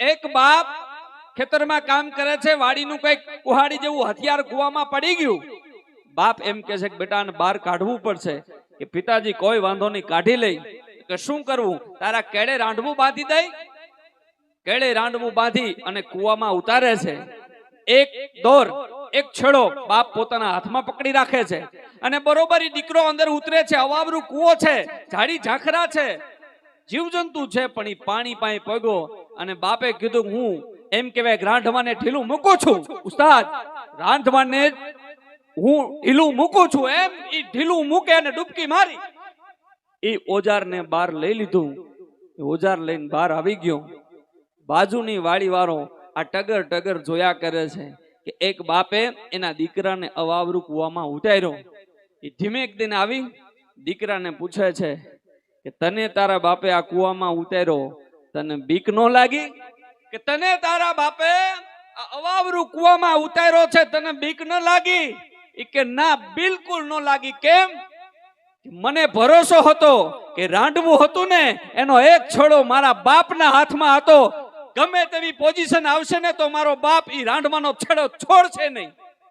એક બાપ ખેતરમાં કામ કરે છે, વાડીનું કંઈક કુહાડી જેવું હથિયાર કુવામાં પડી ગયું. બાપ એમ કે છે કે બેટાને બહાર કાઢવું પડશે. કે પિતાજી, કોઈ વાંધો નહીં, કાઢી લઈ. કે શું કરવું? તારા કેડે રાંડવું બાંધી દઈ? કેડે રાંડવું બાંધી અને કુવામાં ઉતારે છે. એક દોર, એક છેડો બાપ પોતાના હાથમાં પકડી રાખે છે. અને બરોબર એ દીકરો અંદર ઉતરે છે, અવાવરું કૂવો છે, ઝાડી ઝાખરા છે. જીવજંતુ છે, પણ એ પાણી પાઈ પગો અને બાપે કીધું, હું એમ કહેવાય કે રાંધવાને ઢીલું મૂકું છું. ઉસ્તાદ, રાંધવાને હું ઢીલું મૂકું છું એમ એ ઢીલું મૂકે અને ડૂબકી મારી. એ ઓજારને બહાર લઈ લીધું. ઓજાર લઈને બહાર આવી ગયો. બાજુની વાડી વાળો આ ટગર ટગર જોયા કરે છે કે એક બાપે એના દીકરાને અવાવરું કુવામાં ઉતાર્યો. એ ધીમેક દિન આવી, દીકરાને પૂછે છે કે તને તારા બાપે આ કુવામાં ઉતાર્યો? તને બીક નો લાગી કે તને તારા બાપે અવાવરું કુવામાં ઉતાર્યો છે, તને બીક ન લાગી? એ કે ના, બિલકુલ ન લાગી. કેમ? મને ભરોસો હતો કે રાંડવું હતું ને, એનો એક છોડો મારા બાપના હાથમાં હતો. ગમે તેવી પોઝિશન આવશે ને તો મારો બાપ એ રાંડવાનો છેડો છોડશે નહીં.